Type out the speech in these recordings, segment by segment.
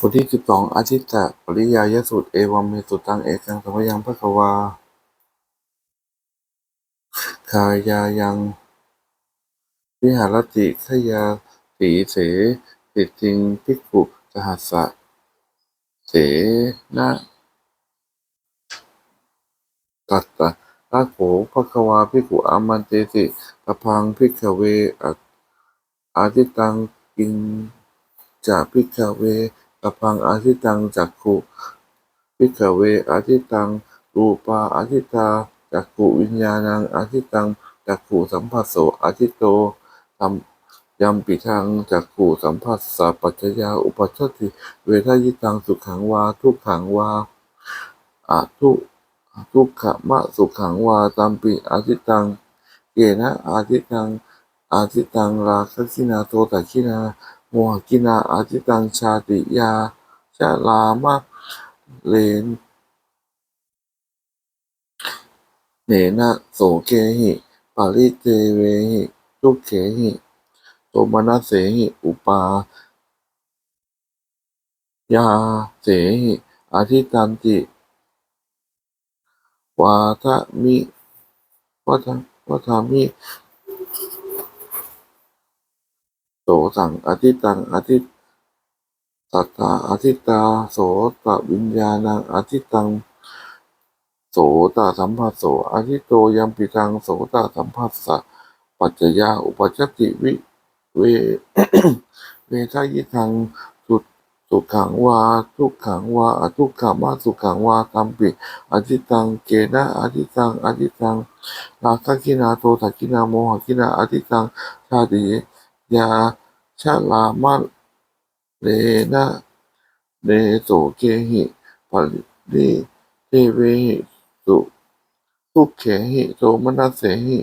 บทที่สิบสองอาทิตตปริยายสูตรเอวัมเมสุตังเอกังสัมยังพระควาคายายัง วิหารติขยาสีเสติจิงพิกุสหัสะเสนะกัตตะราโขภควาพิกุอามันเตสิตพังพิกเวออาทิตังกินจะพิกเว ตพังอาทิตังจักขุพิกเวอาทิตังรูปาอาทิตาจักขุวิญญาณังอาทิตังจักขุสัมผัสโสอาทิโตธรรมยำปิทังจักขูสัมผัสสะปัจจยาอุปัชชติ เวทยิตังสุขังวา ทุกขังวาอาทุทุกขมะสุขังวาตัมปิอาทิตังเกนะอาทิตังอาทิตังราคคินาโตตะคินา โมหกินาอาทิตังชาติยาชาลามะเลนเนนะโสเกหิปาริเตเวหิทุกเขหิโทมนัสเสหิอุปายาเสหิอาทิตันติวาทะมิวัฏวัฏามิโสสังอาทิตังอาทิสัตตาอาทิตาโสตวิญญาณังอาทิตัง โสตสัมผัสโสอาทิโตยัมปิตังโสตสัมผัสสะปัจจยาอุปจติวิเวเวทายิทังสุสุขังวาทุกขังวาอทุกขามาสุขังวาตัมปิอธิตังเกนะอธิตังอธิตังราคกินาโทสักกินาโมหกินาอธิตังชาติ ยาชาลามะเลนะเนโสเกหิปริเทเวหิสุทุกเขหิโทมนัสเสหิ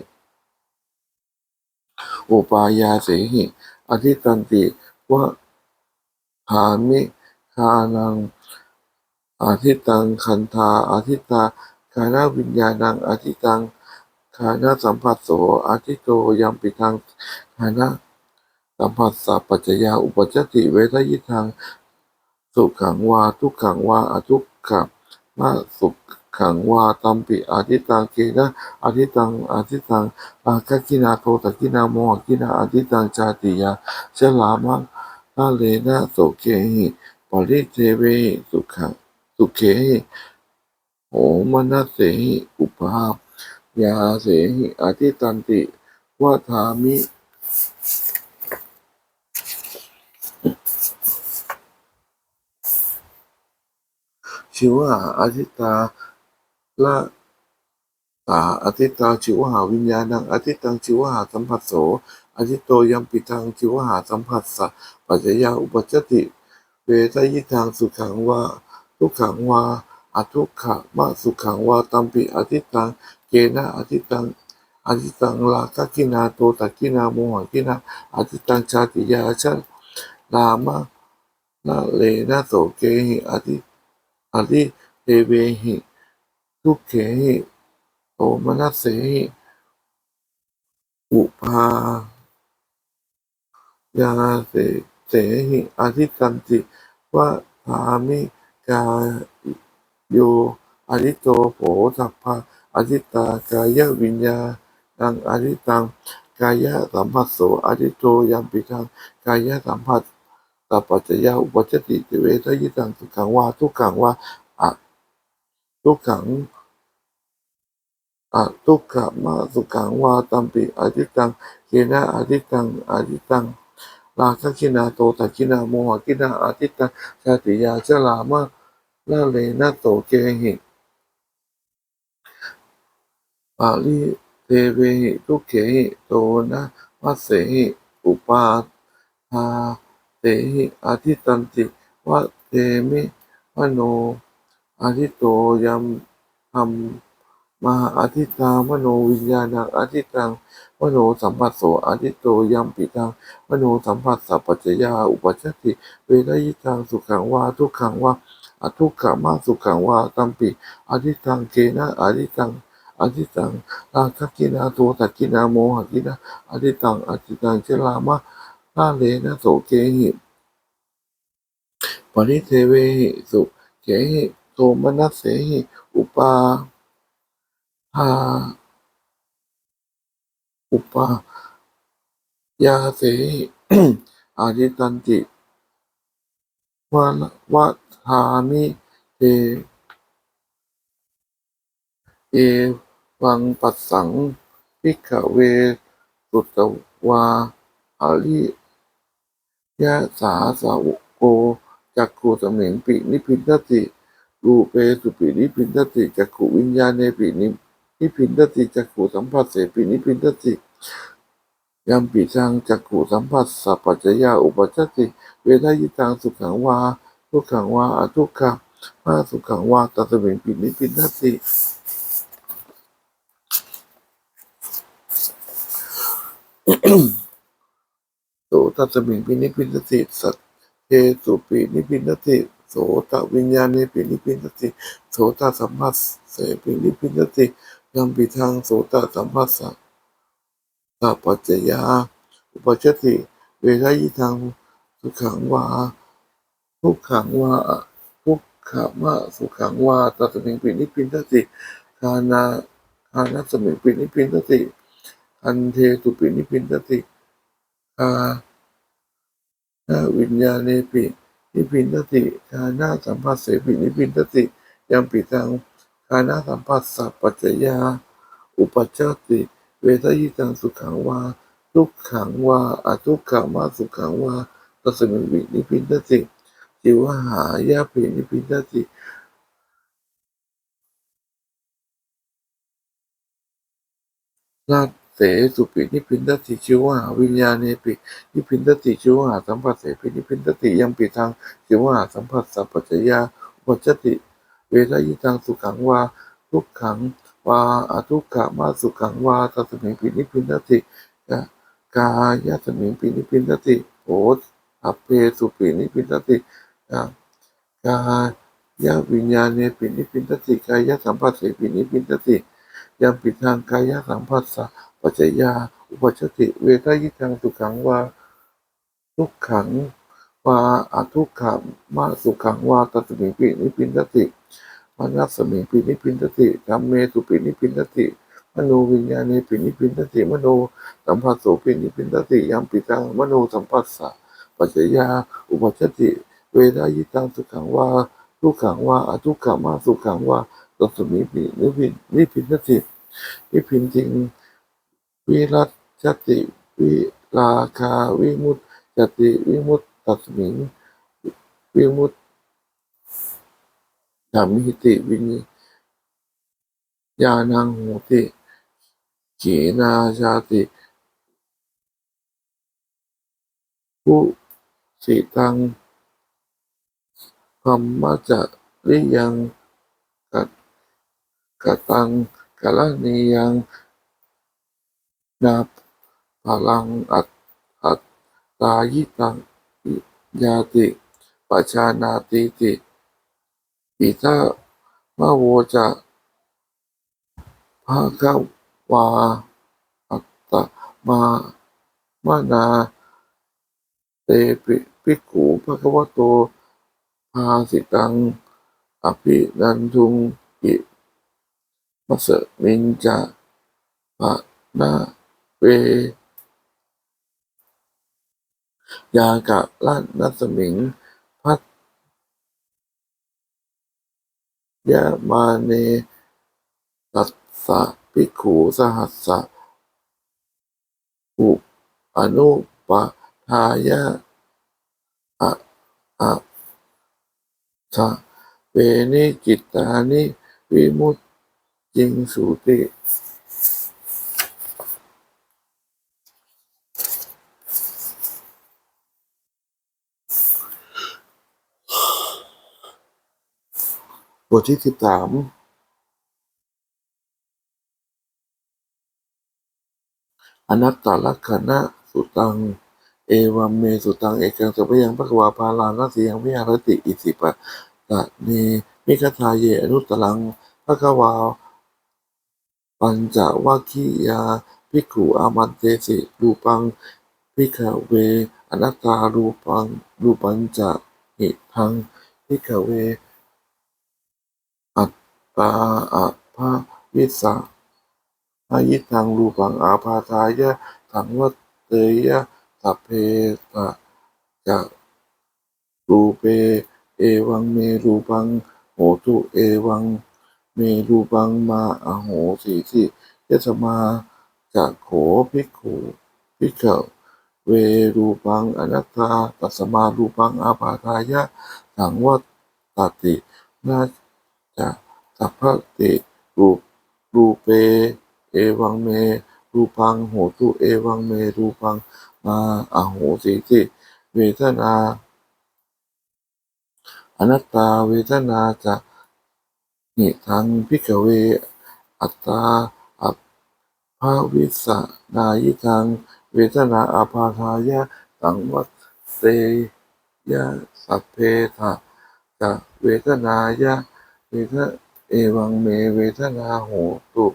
อุปายาเสหิอธิตันติวะหามิคานังอาทิตังคันธาอาทิตาคานาวิญญาณังอาทิตังคานาสัมผัสโสอาทิโตยัมปิทังคานา สัมผัสสะปัจจยาอุปจติเวทยิทังสุขังวาทุกขังวาอทุกขะมาสุขังวาตัมปิอาทิตังเกนะอาทิตังอาทิตังอาคกินาโทตกินาโมหกินาอธิตังชาติยาชลามังนาเลนะโสเกหิปริเทเวสุขังสุเขหิโหมนัสเสหิอุปายาเสหิอธิตันติวัฏามิ ชิวหาอธิตาละตาอธิตาชิวหาวิญญาณังอธิตังชิวหาสัมผัสโสอธิโตยัมปิทังชิวหาสัมผัสสะปัจจยาอุปจติ เวทยิทังสุขังวาทุกขังวาอทุกขะมะสุขังวาตัมปิอธิตังเกนะอธิตังอธิตังลาคกินาโตตกินาโมหกินาอธิตังชาติยาชะลามะนาเลนะโสเกหิอธิ อธิเทเวหิ ทุกเขหิโทมนัสเสหิอุปายาเสเสหิอธิตันติวะธามิกายโยอธิโตโผสัพพะอธิตากายวิญญาณังอธิตังกายสัมผัสโสอธิโตยัมปิทังกายสัมผัส สัพปัจจยาอุปจจติเวทยิตังสุขังวาทุกขังวาอะทุกขังอะทุกขมาสุขังวาตัมปิอธิตังเกนะอธิตังอธิตังราคคินาโตตกินาโมหกินาอธิตังชาติยาเชลามะนาเลนะโตเกหิปาลิเทเวหิทุกเขหิโตนะมัสเสหิอุปาทา เตหิอธิตันติวะเตมิมโนอธิโตยัมธรรมมหาอธิตามโนวิญญาณังอธิตังมโนสัมปัสโสอธิโตยัมปิตังมโนสัมปัสสะปัจจยาอุปจติเวทยิตังสุขังวาทุกขังวาอทุกขมาสุขังวาตัมปิอธิตังเกนะอธิตังอธิตังราคกินาโทตักกินาโมหกินาอธิตังอธิตังเจลามะ นาเลนะโสเกหิปริเทเวหิสุเขหิโทมนัสเสหิอุปาทาอุปายาเสหิอาทิตันติวาวัฏามิเตเอวังปัสสังพิกเวสุตวาอาริ ยะสาสาวโกจักขุสมิงปินิพินทติรูเปสุปินิพินทติจักขุวิญญาณเนปินินิพินทติจักขุสัมผัสเสปินิพินทติยัมปิชังจักขุสัมผัสสัพปัจยาอุปัชชติเวทายิตังสุขังวาทุกขังวาอทุกขะมาสุขังวาตัสมิงปินิพินทติโสตัสมิงปินิพินติสัตเทสุปินิพินทติโสตวิญญาณเนปินิพินทติโสตสัมผัสเสปินิพินทติยัมปิทังโสตสัมผัสสะสัพปัจจยา อุปชชติเวทยิทังสุขังวาทุกขังวาทุกขมะสุขังวาตัสมิงปินิพินทติคานาคานัสมิงปินิพินทติอันเทสุปินิพินทติคานา วิญญาณเนปินิพินทติคานาสัมผัสเสปินิพินทติยังปิตังคานาสัมผัสสัพปัจจยา อุปัชชติ เวทยิตังสุขังวาทุกขังวาอทุกขามาสุขังวาตัสมิวินิพินทติจิวหายาปินิพินทตินา เสสุปินิพินทติชิวหาวิญญาณเนปินิพินทติชิวหาสัมผัสเสปินิพินทติยังปิทังชิวหาสัมผัสสัพปัจจยาอุปจติ เวทยิตังสุขังวาทุกขังวาอทุกขมาสุขังวาตัสมิปินิพินทติกากายสมิปินิพินทติโออัปเพสุปินิพินทติกากายวิญญาณเนปินิพินทติกายสัมผัสเสปินิพินทติยังปิทังกายสัมผัสสะ ปัจจยา อุปจจติเวทยิตังสุขังวาทุกขังวาอทุกขังมาสุขังวาตัสมิปินิพินทติมานัสสมิงปินิพินทติธัมเมสุปินิพินทติมโนวิญญาณเนปินิพินทติมโนสัมผัสโสปินิพินทติยัมปิตังมโนสัมผัสสะปัจจยาอุปจจติเวทายิตังสุขังวาทุกขังวาอทุกขังมาสุขังวาตัสมิปินิพินนิพินตินิพินติง วิรัตชติวิราคาวิมุตจติวิมุตตัสมิงวิมุตตามิติวิญญาณังโหติขีนาชาติผู้สิตังพัมมะจะริยังกัตกตังกะละนียัง นาพลังอัตอัตตายิตังยาติปัจจานาติติอิทามะโวจะภาควาอัตตมามานาเตปิภิกขุภควโตภาสิตังอภินันทุงอิมัสมินจะปะนา เว ยากะละนัสมิง พัทยามาเนตัสสะภิกขุสหัสสะอุอนุปทายะอะอะทะเวนิจิตานิวิมุตจิงสุติ บทที่สิบสามอนัตตลักขณะสุตัง เอวัมเมสุตัง เอกังสัพยังภควาพาลานัสยังวิหารติอิสิปะตะเนมิคทาเยอนุตตลังภควาปัญจวัคคียาภิกขุอามันเตสิรูปังพิกเว อนัตตารูปังรูปัญจะหิทังพิกเว ตาอะภาวิสาอายิทังรูปังอาพาทายะสังวัตเตยะสัพเพตะจะรูเป เอวังเมรูปังโหตุเอวัง เมรูปังมาอโหสีสิยะสมาจะโขภิกขุภิกขวเวรูปังอนัตตาตัสมารูปังอาปาทายะสังวัตตินาจะ สัพพติรูปรูเป เอวังเม รูปังโหตุเอวังเม รูปังมาอโหสีสิเวทนาอนัตตาเวทนาจะนิทังพิกเว อัตตาอัปภาวิสนายิทัง เวทนาอาพาทายะสังวัตเตยะสัพเพทะจะเวทนายะเวท เอวังเมเวทนาโหตุ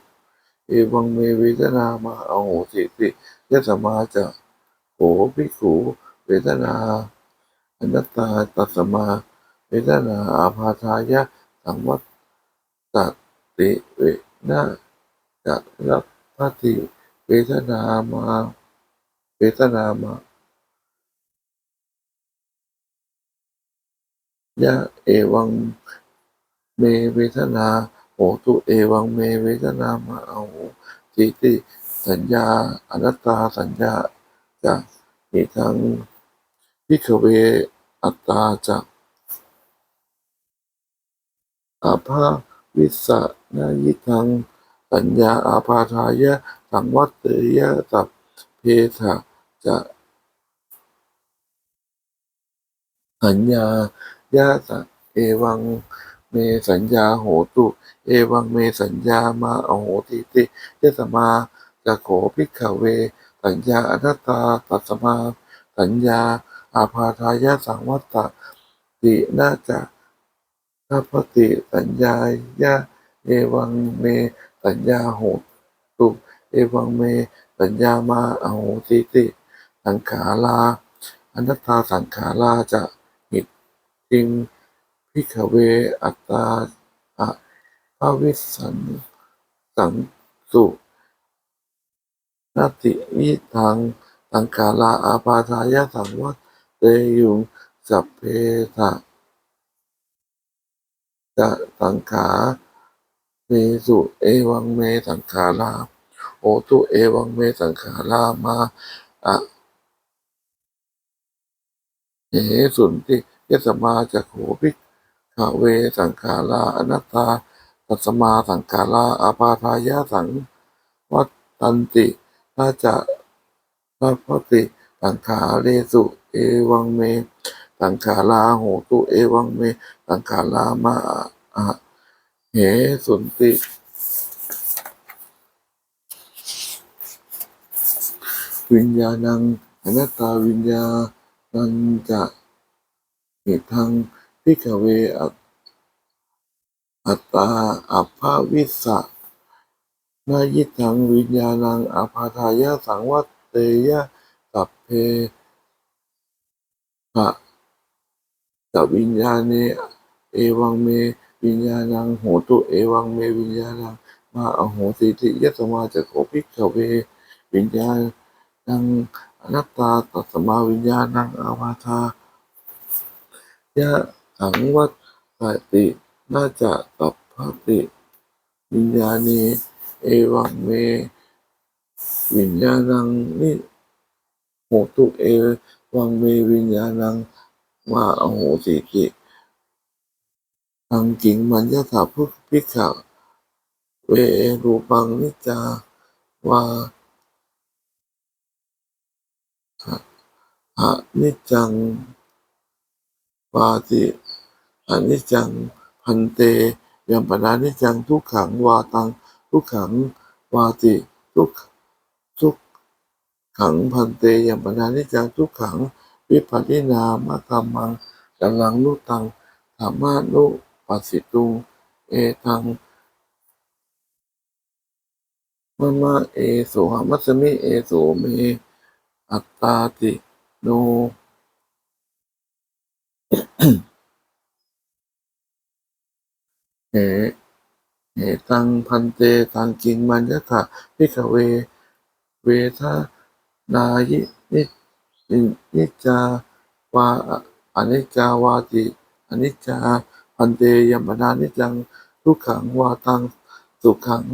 เอวังเมเวทนามาอโหสิติยะสมาจะโหภิกขุเวทนาอนัตตาตัสมา เวทนาอาพาทายะสังวัตตติเวนะจะรับพติเวทนามาเวทนามายะเอวัง เมเวทนาโหตุเอวังเมเวทนามาเอาจิติสัญญาอนัตตาสัญญาจะมีทั้งพิกเวอัตตาจะอาภาวิสะนายิทังสัญญาอาพาทายะสังวัตเตยะสัพเพทะจะสัญญายะสะเอวัง เมสัญญาโหตุ เอวังเมสัญญามาอโหติติยะสมาจะโขภิกขเว สัญญาอนัตตาตัสมา สัญญา อาพาทายะสังวัตตติน่าจะทัพพติสัญญายะเอวังเม สัญญาโหตุ เอวังเม สัญญามาอโหติติ สังขาราอนัตตาสังขาราจะหิตจริง พิกขเว อัตตาอะภาวิสันสังสุนาติยิทังสังขาราอาปาทายะสังวัตเตยุงสัพเพทะจะสังขาเมสุเอวังเมสังขาราโอตุเอวังเมสังขารามาอะเหสุนติยสมาจะโขภิก เวสังขาราอนัตตาตัสมาสังขาราอาปาทายะสังวัตตันตินาจะพัพพติสังขาเรสุเอวังเม สังขาราโหตุเอวังเม สังขารามาอะเหสุนติวิญญาณังอนัตตาวิญญาณังจะเหตุทาง พิกเวอัตตาอัพภาวิสะนายิทังวิญญาณังอภาทายะสังวัตเตยะสัพเพภะกับวิญญาณเนเอวังเม วิญญาณังโหตุเอวังเม วิญญาณังมาอโหสิติยสมาจะโขภิกเว วิญญาณังอนัตตาตัสมาวิญญาณังอวาทายะ สังวัตติน่าจะตัพพติวิญญาณีเอวังเม วิญญาณังนิโหตุเอวังเมวิญญาณังมาอโหสิติทังกิงมันยะถาพุพิกขะเวรูปังนิจาวาอะนิจังวาติ อนิจจังพันเตยมปนานิจจังทุกขังวาตัง ทุกขังวาติทุกทุกขังพันเตยมปนานิจจังทุกขัง วิปัสสินามะกรรมังกัลังนุตังธรรมานุปัสสิตุงเอตังมะมะเอโสหมัสสมิเอโสเม อัตตาติโน เหเหตังพันเตตังกิงมัญญะถะพิกเว เวทนายินินินิจาวาอนิจาวาติอนิจจาพันเตยมนานิจังทุกขังวาตังสุขัง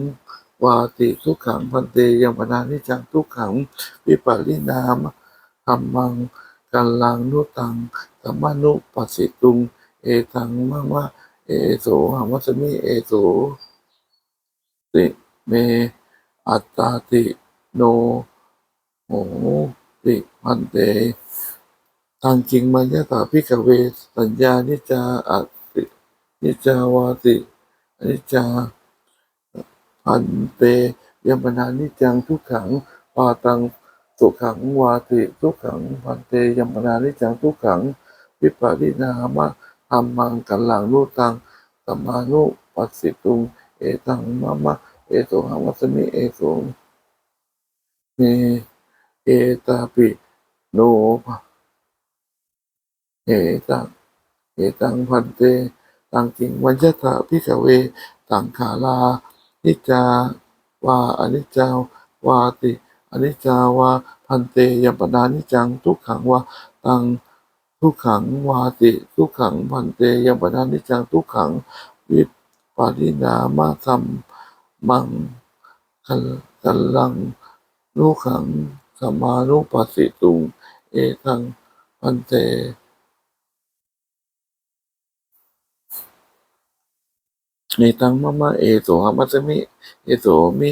วาติทุกขังพันเตยมนานิจังทุกขังวิปริณามธรรมังกัลลังนุตังสัมมนุปัสสิตุง เอตังมะมะ เอโสหามัสมิเอโสติเม อัตตาติโนโหติพันเตทางจริงมัญญาตาพิกเว สัญญานิจาอัตินิจาวาตินิจาพันเตยมนานิจังทุกขังปาตังสุขังวาติทุกขังพันเตยมนานิจังทุกขังวิปริณามะ ธรรมังกันหลังนุตังสัมมานุปัสสิตุง เอตังมะมะ เอโสหามัสมิ เอโสเมเอตาปิโนภะเอตัง เอตังพันเต ตังกิงวัญชะถะพิกเว ตังขาลา นิจาวาอนิจจาวาติอนิจจาวาพันเตยปนานิจังทุกขังวาตัง ทุกขังวาติ ทุกขังพันเตยมปนานิจังทุกขังวิปาริณามะธรรมมังคัลกัลลังนุขังสมมานุปัสสิตุง เอตังพันเตเอตังมะมะเอโสหมัสสมิ เอโสมิ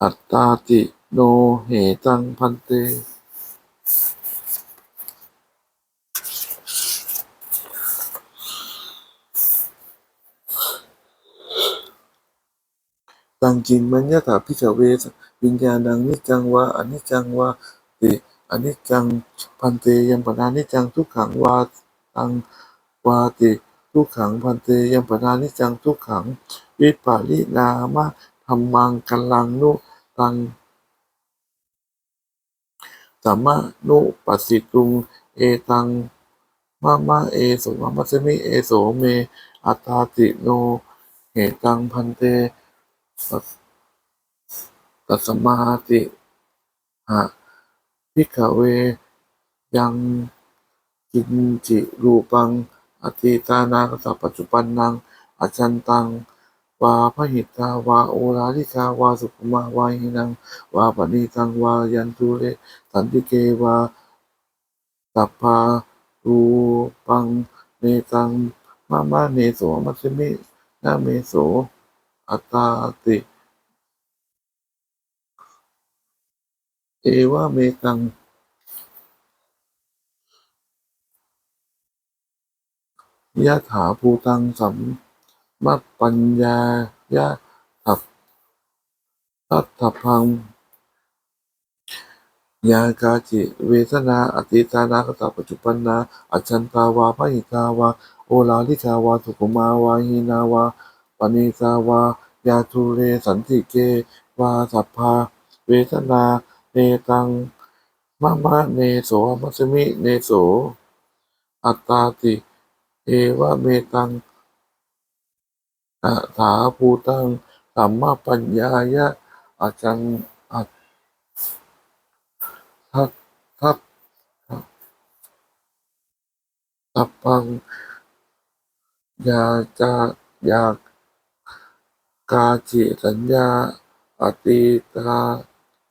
อัตตาติโนเหตังพันเต ตังกินมัญญาถาพิกเวสวิญญาณัง นิจจังวา อนิจจังวา ติ อนิจจัง พันเต ยัมปนานิจจัง ทุกขัง วาตัง วาติ ทุกขัง พันเต ยัมปนานิจจัง ทุกขัง วิปาริณามะธรรมังกัลลัง นุตังสัมมานุปัสสิตุง เอตังมะมะเอโสมะมัสมิ เอโสเม อัตตาติโน เหตัง พันเต ตัสมาติหะพิกเว ยังกินจิรูปัง อติตานาคสัพปัจจุปันนังอาจันตัง วาพหิตาวาโอราลิกาวาสุขมาวาหินัง วาปณิตังวายันตุเรสันติเกวาสัพพารูปัง เนตัง มามาเนโสมัสสมินาเมโส อัตตาติ เอวะเมตัง ยะถาภูตังสัมมัปปัญญายะทัพทัตถพัง ยากาจิ เวทนา อติตานาคตาปัจจุปันนา อัจฉันตาวาพหิตาวา โอลาลิกาวา สุขุมาวาหินาวา ณิสาวายาทุเรสันติเกวาสัพพา เวทนาเนตังมะมะเนโสมัสมิเนโส อัตตาติ เอวะเมตังอะถาภูตังสัมมาปัญญายะอาจังอัตทัตทัตตัพพังยาจายาก กาจิสัญญา อติตา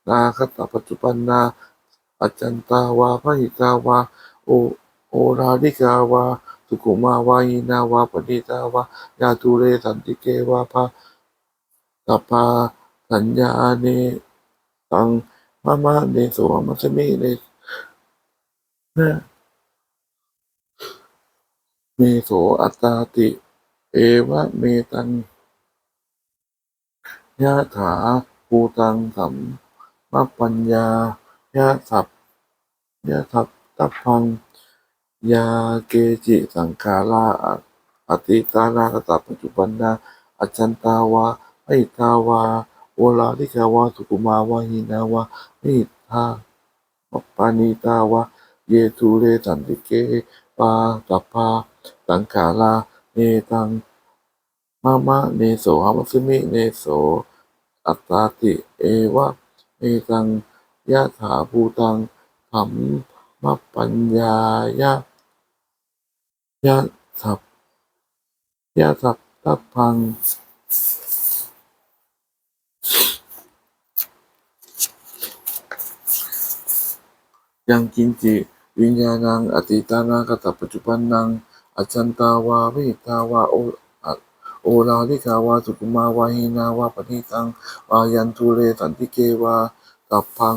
นาคตปัจจุปันนาอจันตาวาพหิตาวาโอโอราลิกาวาสุขุมาวาหินาวาปณิตาวายาตุเรสันติเกวาภาตปาสัญญาเนตังมะมะเนโสมัสสมิเนนะเมโสอัตตาติ เอวะเมตัง ยะถาภูตังสัมมัปปัญญายะสัพยะทัพตัพพังยาเกจิสังขาราอติตานาคตาปัจจุบันนาอจันตาวาไหิตาวาโอลาลิกาวาสุกุมาวาหินาวานิทาปานิตาวาเยทุเรสันติเกปาตัพพาสังขาราเนตังมะมะเนโสหามัสมิเนโส อัตตาติ เอวะเมตังยะถาภูตังธรรมปัญญายะยะสัพยะสัพตะพังยังกินจิวิญญาณังอติตานาคตปัจจุบันนัง อจันตาวาวิตาวาโอ โอลาลิกาวาสุกุมาวาหินาวาปณิตังวายันทุเรสันติเกวาตัพพัง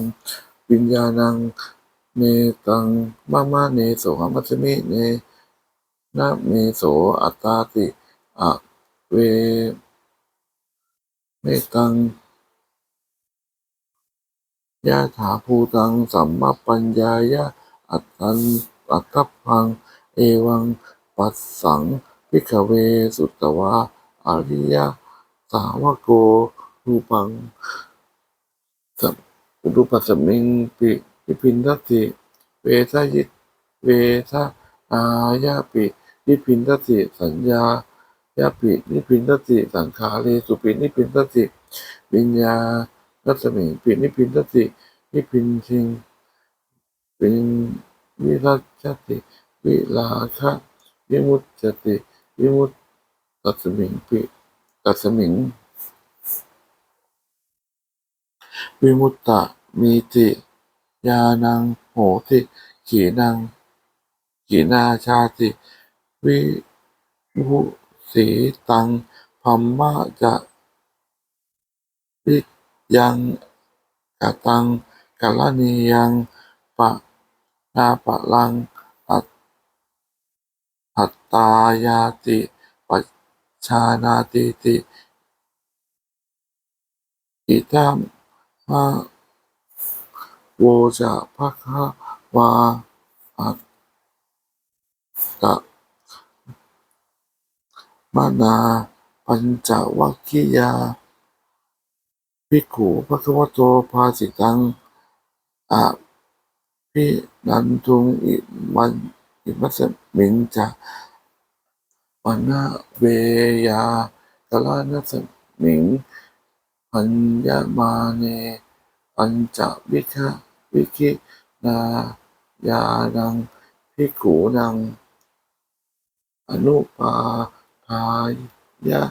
วิญญาณังเนตังมะมะเนโสหมัสมิเนนะเมโสอัตตาติอะเวเมตังยะถาภูตังสัมมาปัญญายะอัตตันอัตถพัง เอวังปัสสัง พิกเวสุตวาอริยสาวโกรูปังสัมรูปสมิงปิปิพินทติ เวทยิตเวทอายาปินิพินทติ สัญญายาปินิพินทติ สังขาเรสุปินิพินทติ วิญญาณสมิงปินิพินทติ นิพินทิงเป็นวิรัชติ วิลาคะวิมุตจ ติวิมุตตัสมิงปิตัสมิงวิมุตตะมีติยานังโหติขีนังขีนาชาติ วิมุสีตังพัมมะจะวิยังกตังกัลนียังปะนาปะลัง ตายาติปัจชานาติติอิทัมมะโวจะภะคะวาอัตตะมนาปัญจวัคคียาภิกขุภควโตภาสิตังอะพินันทุงอิมันอิมัสมิงจะ ปนะเวยากลานัสมิงปัญญามาเนปัญจวิคะวิคินายานังภิกขุนัง อนุปาทายะ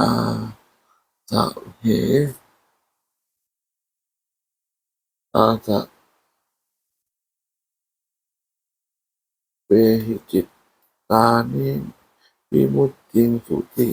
อาสะเหอาสะ เวหิจิตตานิวิมุตติงสุติ